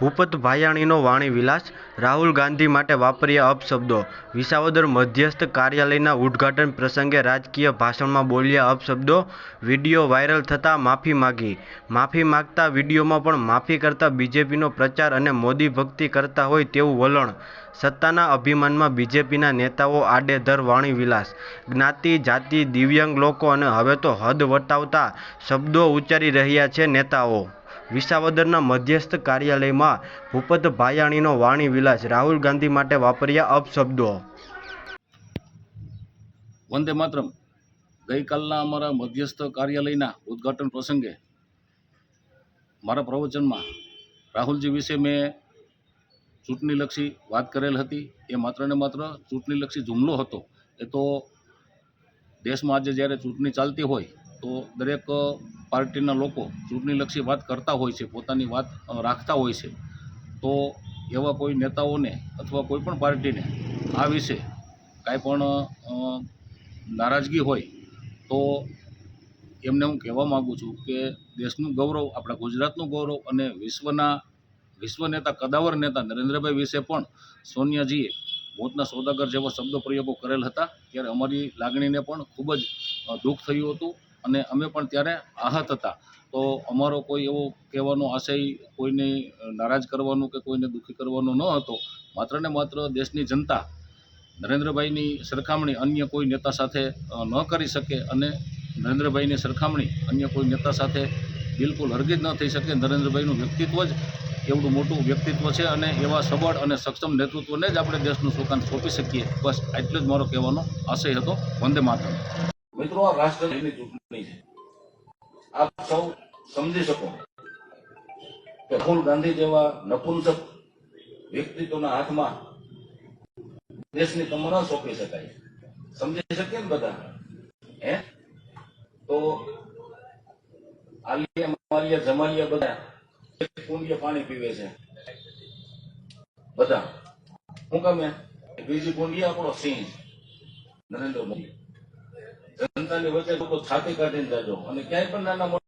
ભૂપત ભાયાણીનો વાણી વિલાસ, રાહુલ ગાંધી માટે વાપર્યા અપશબ્દો. વિસાવદર મધ્યસ્થ કાર્યાલયના ઉદ્ઘાટન પ્રસંગે રાજકીય ભાષણમાં બોલ્યા અપશબ્દો, વીડિયો વાયરલ થતાં માફી માગી. માફી માગતા વિડીયોમાં પણ માફી કરતા બીજેપીનો પ્રચાર અને મોદી ભક્તિ કરતા હોય તેવું વલણ. સત્તાના અભિમાનમાં બીજેપીના નેતાઓ આડેધર વાણી વિલાસ. જ્ઞાતિ, જાતિ, દિવ્યાંગ લોકો અને હવે તો હદ વટાવતા શબ્દો ઉચ્ચારી રહ્યા છે નેતાઓ. વિસાવદરના મધ્યસ્થ કાર્યાલયમાં ભૂપત ભાયાણીનો વાણી વિલાસ રાહુલ ગાંધી માટે વાપર્યા અપશબ્દો. વંદે માતરમ. ગઈકાલના અમારા મધ્યસ્થ કાર્યાલયના ઉદ્ઘાટન પ્રસંગે મારા પ્રવચનમાં રાહુલજી વિશે મેં ચૂંટણીલક્ષી વાત કરેલ હતી. એ માત્ર ને માત્ર ચૂંટણીલક્ષી જુમલો હતો. એ તો દેશમાં આજે જ્યારે ચૂંટણી ચાલતી હોય તો દરેક પાર્ટીના લોકો ચૂંટણીલક્ષી વાત કરતા હોય છે, પોતાની વાત રાખતા હોય છે. તો એવા કોઈ નેતાઓને અથવા કોઈ પણ પાર્ટીને આ વિશે કાંઈ પણ નારાજગી હોય તો એમને હું કહેવા માગું છું કે દેશનું ગૌરવ, આપણા ગુજરાતનું ગૌરવ અને વિશ્વના વિશ્વ નેતા કદાવર નેતા નરેન્દ્રભાઈ વિશે પણ સોનિયાજીએ મોતના સોદાગર જેવા શબ્દો પ્રયોગો કરેલ હતા. ત્યારે અમારી લાગણીને પણ ખૂબ જ દુઃખ થયું હતું. અને અમે પણ ત્યારે આહત હતા. તો અમારો કોઈ એવો કહેવાનો આશય કોઈને નારાજ કરવાનો કે કોઈને દુઃખી કરવાનો ન હતો. માત્ર ને માત્ર દેશની જનતા નરેન્દ્રભાઈની સરખામણી અન્ય કોઈ નેતા સાથે ન કરી શકે અને નરેન્દ્રભાઈની સરખામણી અન્ય કોઈ નેતા સાથે બિલકુલ હરગીજ ન થઈ શકે. નરેન્દ્રભાઈનું વ્યક્તિત્વ જ એવડું મોટું વ્યક્તિત્વ છે અને એવા સબળ અને સક્ષમ નેતૃત્વને જ આપણે દેશનું સુકાન સોંપી શકીએ. બસ એટલો જ મારો કહેવાનો આશય હતો. વંદે માતરમ. મિત્રો, આ રાષ્ટ્રની ચૂંટણી છે. આપ સૌ સમજી શકો કે રાહુલ ગાંધી જેવા નપુંસક વ્યક્તિત્વના હાથમાં દેશની કમર સોંપી શકાય સમજી શકીએ ને બધા? હે? તો આલિયા માલિયા જમાલિયા બધા કુંડીએ પાણી પીવે છે. બધા. શું ગમે બીજી કુંડી આપણો સિંહ નરેન્દ્ર મોદી. જનતાની વચ્ચે લોકો છાતી કાઢીને જાજો. અને ક્યાંય પણ નાના